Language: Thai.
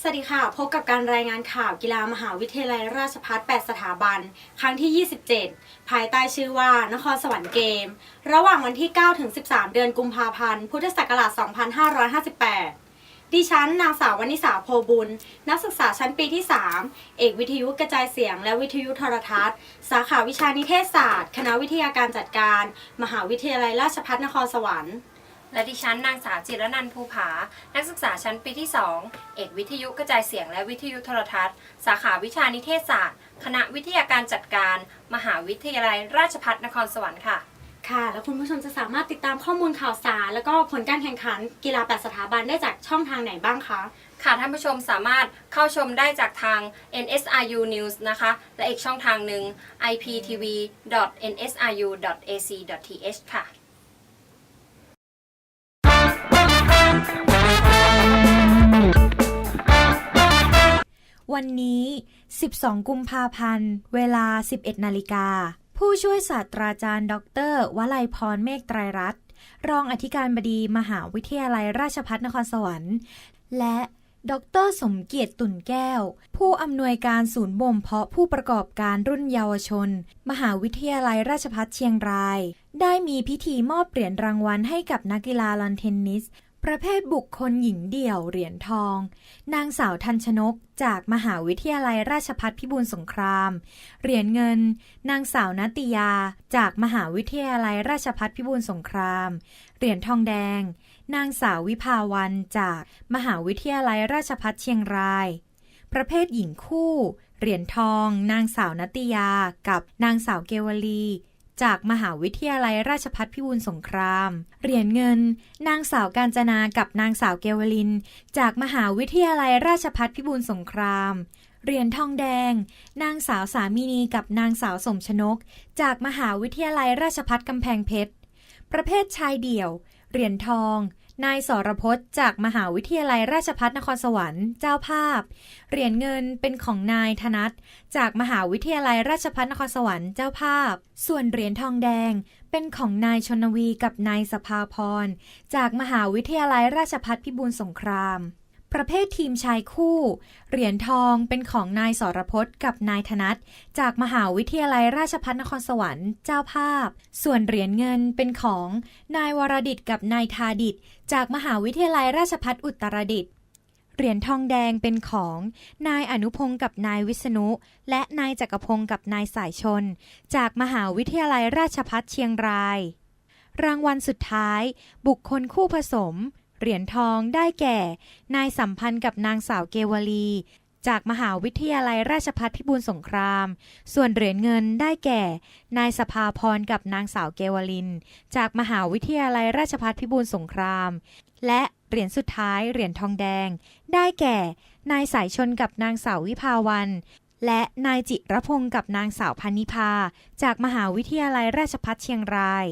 สวัสดีค่ะ พบกับการรายงานข่าวกีฬามหาวิทยาลัยราชภัฏ8สถาบัน ครั้งที่ 27 ภายใต้ชื่อว่านครสวรรค์เกม ระหว่างวันที่ 9 ถึง 13 เดือนกุมภาพันธ์ พุทธศักราช 2558 ดิฉัน นางสาววนิสาโพบุญ นักศึกษาชั้นปีที่ 3 เอกวิทยุกระจายเสียง และวิทยุโทรทัศน์ สาขาวิชานิเทศศาสตร์ คณะวิทยาการจัดการ มหาวิทยาลัยราชภัฏนครสวรรค์ และดิฉันนางสาวจิรนันท์ภูผา นักศึกษาชั้นปีที่ 2 เอกวิทยุกระจายเสียงและวิทยุโทรทัศน์ สาขาวิชานิเทศศาสตร์ คณะวิทยาการจัดการ มหาวิทยาลัยราชภัฏนครสวรรค์ค่ะ ค่ะ แล้วคุณผู้ชมจะสามารถติดตามข้อมูลข่าวสาร แล้วก็ผลการแข่งขันกีฬา8สถาบันได้จากช่องทางไหนบ้างคะ ค่ะท่านผู้ชมสามารถเข้าชมได้จากทาง NSRU News นะคะ และอีกช่องทางหนึ่ง iptv.nsru.ac.th ค่ะ วันนี้ 12 กุมภาพันธ์ เวลา 11 นาฬิกา ผู้ช่วยศาสตราจารย์ ดร วลัยพรเมฆไตรรัตน์รองอธิการบดีมหาวิทยาลัยราชภัฏนครสวรรค์ และดร สมเกียรติตุ่นแก้ว ผู้อำนวยการศูนย์บ่มเพาะผู้ประกอบการรุ่นเยาวชน มหาวิทยาลัยราชภัฏเชียงราย ได้มีพิธีมอบเหรียญรางวัลให้กับนักกีฬาลอนเทนนิส ประเภทบุคคลหญิงเดี่ยวเหรียญทอง นางสาวทันชนก จากมหาวิทยาลัยราชภัฏพิบูลสงคราม เหรียญเงิน นางสาวนัติยา จากมหาวิทยาลัยราชภัฏพิบูลสงคราม เหรียญทองแดง นางสาววิภาวันจากมหาวิทยาลัยราชภัฏเชียงราย ประเภทหญิงคู่ เหรียญทอง นางสาวนัตติยา กับนางสาวเกวลี จากมหาวิทยาลัยราชพัฒพิบูลสงคราม เหรียญเงิน นางสาวกาญจนากับนางสาวเกวลิน จากมหาวิทยาลัยราชพัฒพิบูลสงคราม เหรียญทองแดง นางสาวสามีนีกับนางสาวสมชนก จากมหาวิทยาลัยราชพัฒกำแพงเพชร ประเภทชายเดี่ยว เหรียญทอง นายสรพจน์จากมหาวิทยาลัยราชพัฒนครสวรรค์เจ้าภาพ เหรียญเงินเป็นของนายธนัทจากมหาวิทยาลัยราชพัฒนครสวรรค์เจ้าภาพ ส่วนเหรียญทองแดงเป็นของนายชนวีกับนายสภาพร จากมหาวิทยาลัยราชพัฒพิบูลสงคราม ประเภททีมชายคู่ เหรียญทองเป็นของนายสรพจน์กับนายธนัทจากมหาวิทยาลัยราชภัฏนครสวรรค์เจ้าภาพ ส่วนเหรียญเงินเป็นของ นายวรดิตกับนายทาดิตจากมหาวิทยาลัยราชภัฏอุตรดิตถ์เหรียญทองแดงเป็นของ นายอนุพงศ์กับนายวิษณุ และนายจักรพงศ์กับนายสายชน จากมหาวิทยาลัยราชภัฏเชียงราย รางวัลสุดท้าย บุคคลคู่ผสม เหรียญทองได้แก่ นายสัมพันธ์กับนางสาวเกวลี จากมหาวิทยาลัยราชภัฏพิบูลสงคราม ส่วนเหรียญเงินได้แก่ นายสภาพรกับนางสาวเกวลิน จากมหาวิทยาลัยราชภัฏพิบูลสงคราม และเหรียญสุดท้ายเหรียญทองแดง ได้แก่ นายสายชนกับนางสาววิภาวันและนายจิรพงศ์กับนางสาวพันนิพา จากมหาวิทยาลัยราชภัฏเชียงราย